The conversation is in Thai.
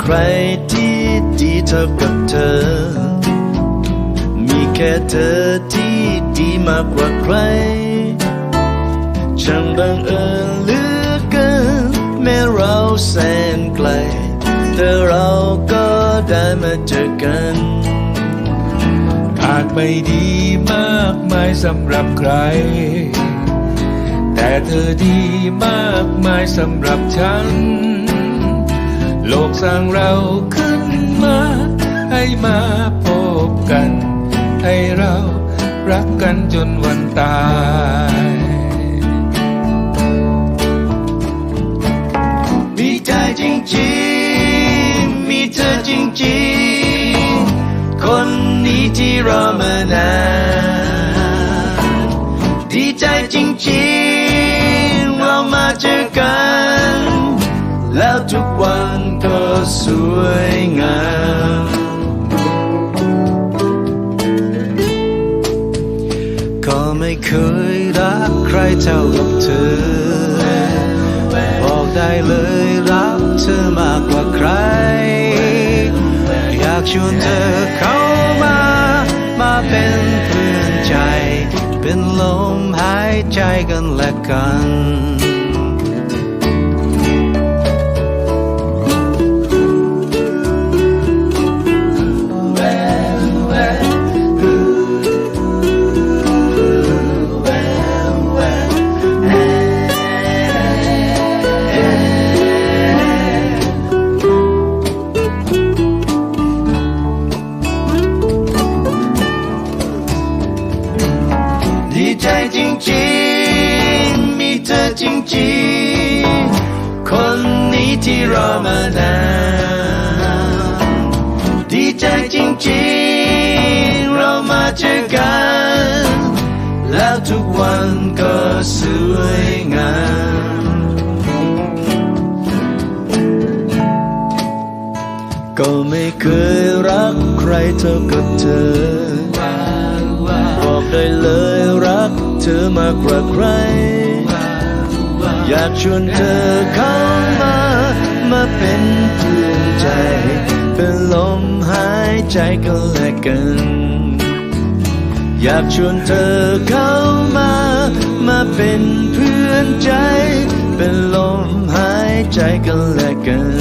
ใครที่ดีเท่ากับเธอ มีแค่เธอที่ดีมากกว่าใคร ช่างบังเอิญเหลือเกินแม้เราแสนไกล แต่เราก็ได้มาเจอกันอาจไม่ดีมากมายสำหรับใคร แต่เธอดีมากมายสำหรับฉัน โลกสร้างเราขึ้นมา ให้มาพบกัน ให้เรารักกันจนวันตายมีใจจริงๆ มีเธอจริงๆ คนนี้ที่รอมานานดีใจจริง สวยงามก็ไม่เคยรักใครเท่ากับเธอ บอกได้เลยรักเธอมากกว่าใคร อยากชวนเธอเข้ามา มาเป็นเพื่อนใจ เป็นลมหายใจกันและกัน จริงๆ มีเธอจริงๆ คนนี้ที่รอมานานดีใจจริงๆ เรามาเจอกัน แล้วทุกวันก็สวยงามก็ไม่เคยรักใครเท่ากับเธอ บอกได้เลยรักเธอมากกว่าใคร อยากชวนเธอเข้ามา มาเป็นเพื่อนใจ เป็นลมหายใจกันและกัน อยากชวนเธอเข้ามา มาเป็นเพื่อนใจ เป็นลมหายใจกันและกัน